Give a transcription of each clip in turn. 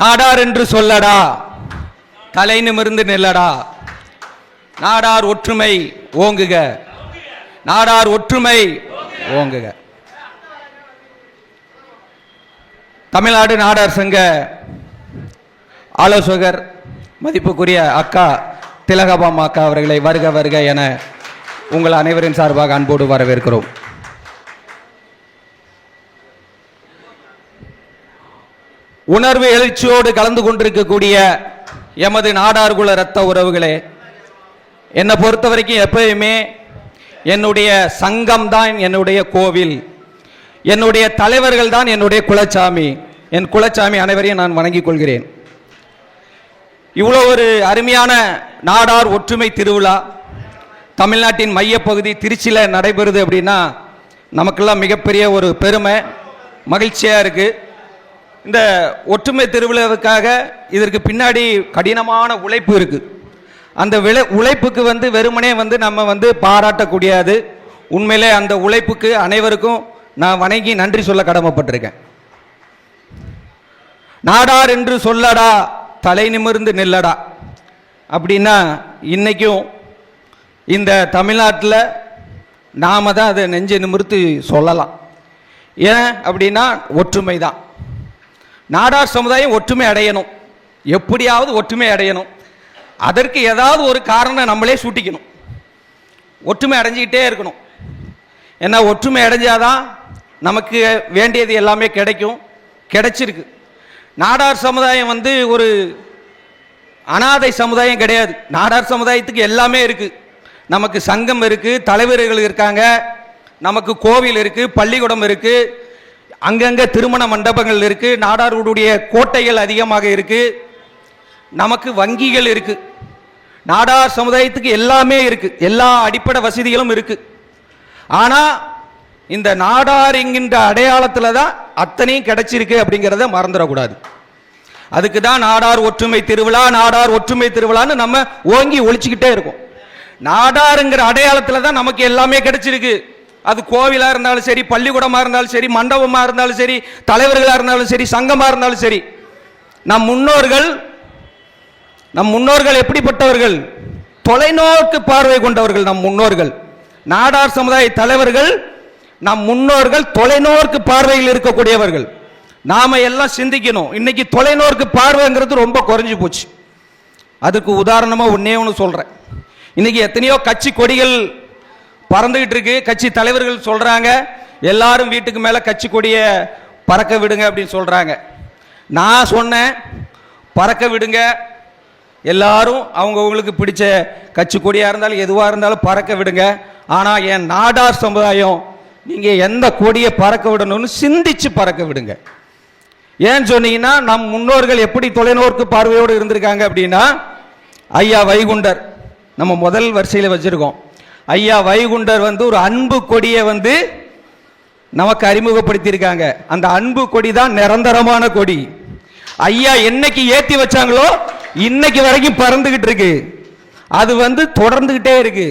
நாடார் என்று சொல்லடா. தலை நிமிர்ந்து நில்லடா. நாடார் ஒற்றுமை ஓங்குக. நாடார் ஒற்றுமை ஓங்குக. தமிழ்நாடு நாடார் சங்க ஆலோசகர் மதிப்புக்குரிய அக்கா திலகபாமா அக்கா அவர்களை வருக வருக என உங்கள் அனைவரின் சார்பாக அன்போடு வரவேற்கிறோம். உணர்வு எழுச்சியோடு கலந்து கொண்டிருக்கக்கூடிய எமது நாடார்குல இரத்த உறவுகளே என்னை பொறுத்த வரைக்கும் எப்பயுமே என்னுடைய சங்கம் தான் என்னுடைய கோவில். என்னுடைய தலைவர்கள் தான் என்னுடைய குலச்சாமி. என் குலச்சாமி அனைவரையும் நான் வணங்கிக் கொள்கிறேன். இவ்வளோ ஒரு அருமையான நாடார் ஒற்றுமை திருவிழா. தமிழ்நாட்டின் மையப்பகுதி திருச்சியில் நடைபெறுது அப்படின்னா நமக்கெல்லாம் மிகப்பெரிய ஒரு பெருமை மகிழ்ச்சியாக இருக்குது இந்த ஒற்றுமை திருவிழாவுக்காக இதற்கு பின்னாடி கடினமான உழைப்பு இருக்குது அந்த விளை உழைப்புக்கு வந்து வெறுமனே வந்து நம்ம வந்து பாராட்டக்கூடியது. உண்மையிலே அந்த உழைப்புக்கு அனைவருக்கும் நான் வணங்கி நன்றி சொல்ல கடமைப்பட்டிருக்கேன். நாடார் என்று சொல்லடா தலை நிமிர்ந்து நில்லடா. அப்படின்னா இன்றைக்கும் இந்த தமிழ்நாட்டில் நாம தான் அதை நெஞ்சு நிமிர்த்து சொல்லலாம். ஏன் அப்படின்னா ஒற்றுமை தான் நாடார் சமுதாயம் ஒற்றுமை அடையணும். எப்படியாவது ஒற்றுமை அடையணும். அதற்கு ஏதாவது ஒரு காரணம் நம்மளே சூட்டிக்கணும். ஒற்றுமை அடைஞ்சிக்கிட்டே இருக்கணும். ஏன்னா ஒற்றுமை அடைஞ்சாதான் நமக்கு வேண்டியது எல்லாமே கிடைக்கும். கிடைச்சிருக்கு. நாடார் சமுதாயம் வந்து ஒரு அனாதை சமுதாயம் கிடையாது. நாடார் சமுதாயத்துக்கு எல்லாமே இருக்குது நமக்கு சங்கம் இருக்குது தலைவர்கள் இருக்காங்க. நமக்கு கோவில் இருக்குது பள்ளிக்கூடம் இருக்குது அங்கங்கே திருமண மண்டபங்கள் இருக்கு. நாடார்களுடைய கோட்டைகள் அதிகமாக இருக்கு. நமக்கு வங்கிகள் இருக்கு. நாடார் சமுதாயத்துக்கு எல்லாமே இருக்கு. எல்லா அடிப்படை வசதிகளும் இருக்கு. ஆனா இந்த நாடார் என்கின்ற அடையாளத்தில் தான் அத்தனையும் கிடைச்சிருக்கு அப்படிங்கிறத மறந்துடக்கூடாது. அதுக்கு தான் நாடார் ஒற்றுமை திருவிழா நாடார் ஒற்றுமை திருவிழான்னு நம்ம ஓங்கி ஒழிச்சுக்கிட்டே இருக்கோம். நாடாருங்கிற அடையாளத்தில் தான் நமக்கு எல்லாமே கிடைச்சிருக்கு. அது கோவிலாக இருந்தாலும் சரி பள்ளிக்கூடமாக இருந்தாலும் சரி மண்டபமாக இருந்தாலும் சரி தலைவர்களாக இருந்தாலும் சரி சங்கமாக இருந்தாலும் சரி நம் முன்னோர்கள் நம் முன்னோர்கள் எப்படிப்பட்டவர்கள்? தொலைநோக்கு பார்வை கொண்டவர்கள் நம் முன்னோர்கள். நாடார் சமுதாய தலைவர்கள் நம் முன்னோர்கள் தொலைநோக்கு பார்வையில் இருக்கக்கூடியவர்கள். நாம எல்லாம் சிந்திக்கணும். இன்னைக்கு தொலைநோக்கு பார்வைங்கிறது ரொம்ப குறைஞ்சி போச்சு. அதுக்கு உதாரணமாக ஒன்றே ஒன்று சொல்கிறேன் இன்னைக்கு எத்தனையோ கட்சி கொடிகள் பறந்துகிட்டு இருக்கு. கட்சி தலைவர்கள் சொல்றாங்க. எல்லாரும் வீட்டுக்கு மேல கட்சி கொடியை பறக்க விடுங்க அப்படின்னு சொல்றாங்க. நான் சொன்னேன் பறக்க விடுங்க. எல்லாரும் அவங்கவுங்களுக்கு பிடிச்ச கட்சி கொடியாக இருந்தாலும் எதுவாக இருந்தாலும் பறக்க விடுங்க. ஆனால் என் நாடார் சமுதாயம் நீங்கள் எந்த கொடியை பறக்க விடணும்னு சிந்திச்சு பறக்க விடுங்க. ஏன் சொன்னீங்கன்னா நம் முன்னோர்கள் எப்படி தொலைநோக்கு பார்வையோடு இருந்திருக்காங்க அப்படின்னா ஐயா வைகுண்டர் நம்ம முதல் வரிசையில் வச்சுருக்கோம். ஐயா வைகுண்டர் வந்து ஒரு அன்பு கொடியை வந்து நமக்கு அறிமுகப்படுத்தியிருக்காங்க. அந்த அன்பு கொடி தான் நிரந்தரமான கொடி. ஐயா என்னைக்கு ஏற்றி வச்சாங்களோ இன்னைக்கு வரைக்கும் பறந்துக்கிட்டு இருக்கு. அது வந்து தொடர்ந்துக்கிட்டே இருக்கு.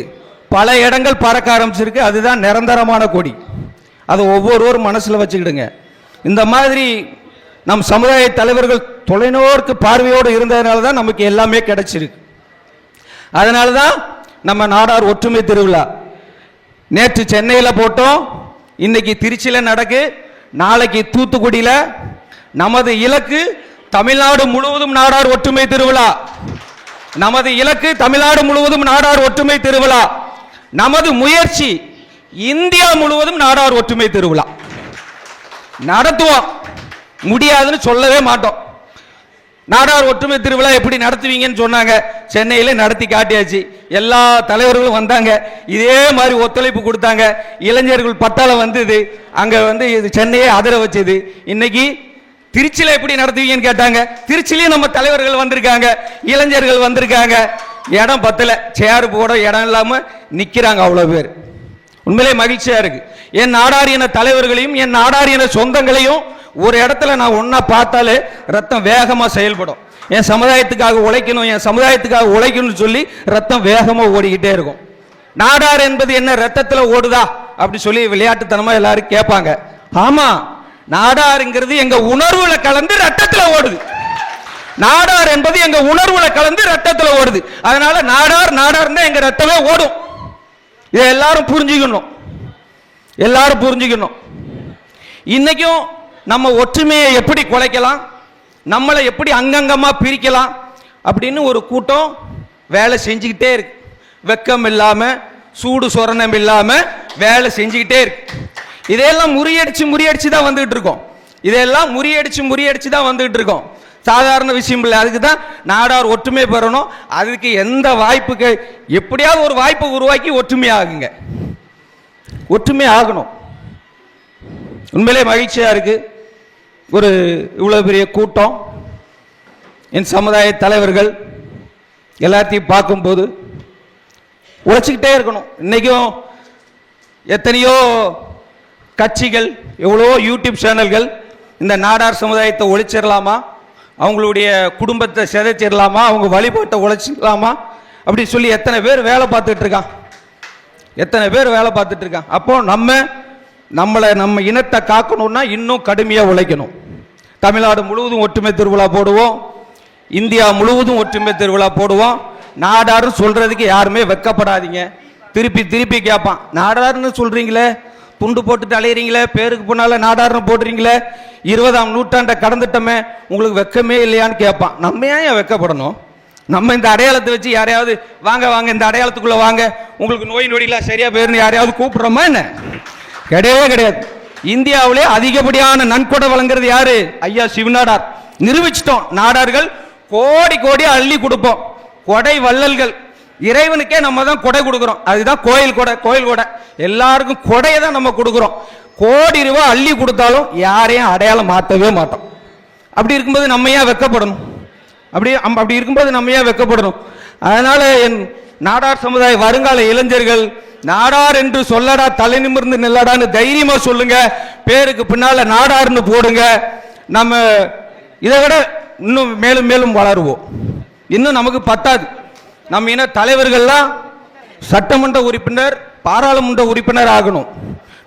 பல இடங்கள் பறக்க ஆரம்பிச்சிருக்கு. அதுதான் நிரந்தரமான கொடி. அதை ஒவ்வொருவரும் மனசில் வச்சுக்கிடுங்க. இந்த மாதிரி நம் சமுதாய தலைவர்கள் தொலைநோக்கு பார்வையோடு இருந்ததுனால தான் நமக்கு எல்லாமே கிடைச்சிருக்கு. அதனால தான் நம்ம நாடார் ஒற்றுமை திருவிழா. நேற்று சென்னையில் போட்டோம் இன்னைக்கு திருச்சியில் நடக்கு நாளைக்கு தூத்துக்குடியில் நமது இலக்கு தமிழ்நாடு முழுவதும் நாடார் ஒற்றுமை திருவிழா. நமது இலக்கு தமிழ்நாடு முழுவதும் நாடார் ஒற்றுமை திருவிழா. நமது முயற்சி இந்தியா முழுவதும் நாடார் ஒற்றுமை திருவிழா. நடத்துவோம். முடியாதுன்னு சொல்லவே மாட்டோம். நாடார் ஒற்றுமை திருவிழா எப்படி நடத்துவீங்கன்னு சொன்னாங்க. சென்னையில் நடத்தி காட்டியாச்சு. எல்லா தலைவர்களும் வந்தாங்க. இதே மாதிரி ஒத்துழைப்பு கொடுத்தாங்க. இளைஞர்கள் பட்டாளம் வந்தது. அங்கே வந்து இது சென்னையே அதிர வச்சது. இன்னைக்கு திருச்சியில் எப்படி நடத்துவீங்கன்னு கேட்டாங்க. திருச்சிலையும் நம்ம தலைவர்கள் வந்திருக்காங்க. இளைஞர்கள் வந்திருக்காங்க. இடம் பத்தல. சேர் போட இடம் இல்லாமல் நிற்கிறாங்க அவ்வளோ பேர். உண்மையிலே மகிழ்ச்சியாக இருக்குது என் நாடாரியன தலைவர்களையும் என் நாடாரியன சொந்தங்களையும் ஒரு இடத்துல நான் ஒன்றா பார்த்தாலே ரத்தம் வேகமாக செயல்படும். என் சமுதாயத்துக்காக உழைக்கணும் என் சமுதாயத்துக்காக உழைக்கணும்னு சொல்லி ரத்தம் வேகமாக ஓடிக்கிட்டே இருக்கும். நாடார் என்பது என்ன ரத்தத்தில் ஓடுதா? அப்படி சொல்லி விளையாட்டுத்தனமாக எல்லாரும் கேட்பாங்க. ஆமாம் நாடாருங்கிறது எங்கள் உணர்வுல கலந்து ரத்தத்தில் ஓடுது. நாடார் என்பது எங்க உணர்வுல கலந்து ரத்தத்தில் ஓடுது. அதனால நாடார் நாடார் தான் எங்க ரத்தமே ஓடும். இதை எல்லாரும் புரிஞ்சுக்கணும். எல்லாரும் புரிஞ்சுக்கணும். இன்னைக்கும் நம்ம ஒற்றுமையை எப்படி குலைக்கலாம்? நம்மளை எப்படி அங்கங்கமாக பிரிக்கலாம்? அப்படின்னு ஒரு கூட்டம் வேலை செஞ்சுக்கிட்டே இருக்கு. வெக்கம் இல்லாமல் சூடு சொரணம் இல்லாமல் வேலை செஞ்சுக்கிட்டே இருக்கு. இதையெல்லாம் முறியடிச்சு முறியடிச்சு தான் வந்துகிட்டு இருக்கோம். இதையெல்லாம் முறியடிச்சு முறியடிச்சு தான் வந்துகிட்டு இருக்கோம். சாதாரண விஷயம் இல்லை. அதுக்கு தான் நாடார் ஒற்றுமை பெறணும். அதுக்கு எந்த வாய்ப்புக்கு எப்படியாவது ஒரு வாய்ப்பை உருவாக்கி ஒற்றுமை ஆகுங்க. ஒற்றுமை ஆகணும். உண்மையிலே மகிழ்ச்சியாக இருக்குது ஒரு இவ்வளோ பெரிய கூட்டம் என் சமுதாய தலைவர்கள் எல்லாத்தையும் பார்க்கும்போது உழைச்சிக்கிட்டே இருக்கணும். இன்றைக்கும் எத்தனையோ கட்சிகள் எவ்வளோ யூடியூப் சேனல்கள் இந்த நாடார் சமுதாயத்தை ஒழிச்சிடலாமா? அவங்களுடைய குடும்பத்தை சிதைச்சிடலாமா? அவங்க வழிபாட்டை உழைச்சிடலாமா? அப்படி சொல்லி எத்தனை பேர் வேலை பார்த்துட்டு இருக்கான் எத்தனை பேர் வேலை பார்த்துட்டு இருக்கான் அப்போ நம்ம நம்மளை நம்ம இனத்தை காக்கணும்னா இன்னும் கடுமையாக உழைக்கணும். தமிழ்நாடு முழுவதும் ஒற்றுமை திருவிழா போடுவோம். இந்தியா முழுவதும் ஒற்றுமை திருவிழா போடுவோம். நாடாரும் சொல்கிறதுக்கு யாருமே வெக்கப்படாதீங்க. திருப்பி திருப்பி கேட்பான் நாடாருன்னு சொல்கிறீங்களே துண்டு போட்டுட்டு அலையிறீங்களே? பேருக்கு போனால நாடாருன்னு போடுறீங்களே? இருபதாம் நூற்றாண்டை கடந்துட்டோமே உங்களுக்கு வெக்கமே இல்லையான்னு கேட்பான் நம்ம ஏன் வெக்கப்படணும்? நம்ம இந்த அடையாளத்தை வச்சு யாரையாவது வாங்க வாங்க இந்த அடையாளத்துக்குள்ளே வாங்க. உங்களுக்கு நோய் நொடிலாம் சரியாக போயிருன்னு யாரையாவது கூப்பிட்றோமா என்ன? கிடையவே கிடையாது. இந்தியாவிலே அதிகப்படியான நன்கொடை வழங்குறது யாரு? ஐயா சிவநாடார். நிரூபிச்சிட்டோம். நாடார்கள் கோடி கோடி அள்ளி கொடுப்போம். கொடை வள்ளல்கள். இறைவனுக்கே நம்ம தான் கொடை கொடுக்குறோம். அதுதான் கோயில் கொடை கோயில் கொடை. எல்லாருக்கும் கொடையை தான் நம்ம கொடுக்குறோம். கோடி ரூபாய் அள்ளி கொடுத்தாலும் யாரையும் அடையாளம் மாற்றவே மாட்டோம். அப்படி இருக்கும்போது நம்ம ஏன் வெக்கப்படணும்? அப்படி அம்- அப்படி இருக்கும்போது நம்ம ஏன் வெக்கப்படணும்? அதனால என் நாடார் சமுதாய வருங்கால இளைஞர்கள் நாடார் என்று சொல்லடா தலை நிமிர்ந்து நில்லடான்னு தைரியமா சொல்லுங்க. பேருக்கு பின்னால நாடார்னு போடுங்க. நம்ம இதை விட இன்னும் மேலும் மேலும் வளருவோம். இன்னும் நமக்கு பத்தாது. நம்ம இன தலைவர்கள்லாம் சட்டமன்ற உறுப்பினர் பாராளுமன்ற உறுப்பினர் ஆகணும்.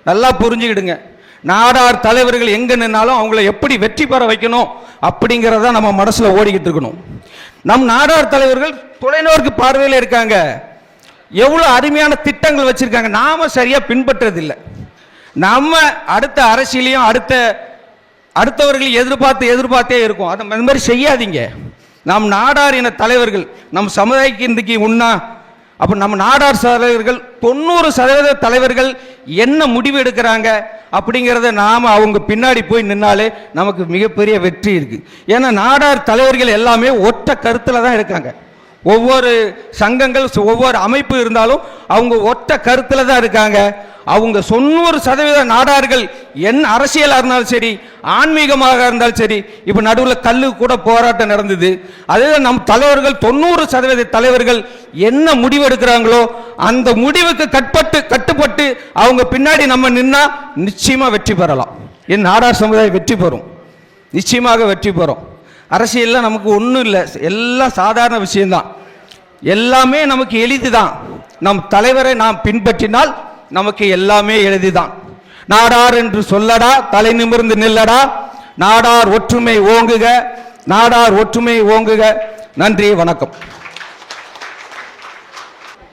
நல்லா புரிஞ்சுக்கிடுங்க. நாடார் தலைவர்கள் எங்க நின்னாலும் அவங்கள எப்படி வெற்றி பெற வைக்கணும் அப்படிங்கிறத நம்ம மனசுல ஓடிக்கிட்டு இருக்கணும். நம் நாடார் தலைவர்கள் தொலைநோக்கு பார்வையில் இருக்காங்க. எவ்வளோ அருமையான திட்டங்கள் வச்சுருக்காங்க. நாம் சரியாக பின்பற்றதில்லை. நம்ம அடுத்த அரசியலையும் அடுத்த அடுத்தவர்கள் எதிர்பார்த்து எதிர்பார்த்தே இருக்கும். அது அந்த மாதிரி செய்யாதீங்க. நம் நாடார் இன தலைவர்கள் நம் சமுதாயக்கு இன்றைக்கு உண்ணா அப்போ நம்ம நாடார் தலைவர்கள் தொண்ணூறு சதவீத தலைவர்கள் என்ன முடிவு எடுக்கிறாங்க? அப்படிங்கிறத நாம் அவங்க பின்னாடி போய் நின்னாலே நமக்கு மிகப்பெரிய வெற்றி இருக்குது ஏன்னா நாடார் தலைவர்கள் எல்லாமே ஒற்ற கருத்தில் தான் இருக்காங்க. ஒவ்வொரு சங்கங்கள் ஒவ்வொரு அமைப்பு இருந்தாலும் அவங்க ஒற்ற கருத்தில் தான் இருக்காங்க. அவங்க தொண்ணூறு சதவீத நாடார்கள் என்ன அரசியலாக இருந்தாலும் சரி ஆன்மீகமாக இருந்தாலும் சரி இப்போ நடுவில் கல்லு கூட போராட்டம் நடந்தது. அதே நம் தலைவர்கள் தொண்ணூறு சதவீத தலைவர்கள் என்ன முடிவு எடுக்கிறாங்களோ அந்த முடிவுக்கு கட்பட்டு கட்டுப்பட்டு அவங்க பின்னாடி நம்ம நின்னா நிச்சயமாக வெற்றி பெறலாம். என் நாடார் சமுதாயம் வெற்றி பெறும். நிச்சயமாக வெற்றி பெறும். அரசியலில் நமக்கு ஒன்றும் இல்லை. எல்லாம் சாதாரண விஷயம்தான். எல்லாமே நமக்கு எளிதுதான். நம் தலைவரை நாம் பின்பற்றினால் நமக்கு எல்லாமே எளிதுதான். நாடார் என்று சொல்லடா தலை நிமிர்ந்து நில்லடா. நாடார் ஒற்றுமை ஓங்குக. நாடார் ஒற்றுமை ஓங்குக. நன்றி வணக்கம்.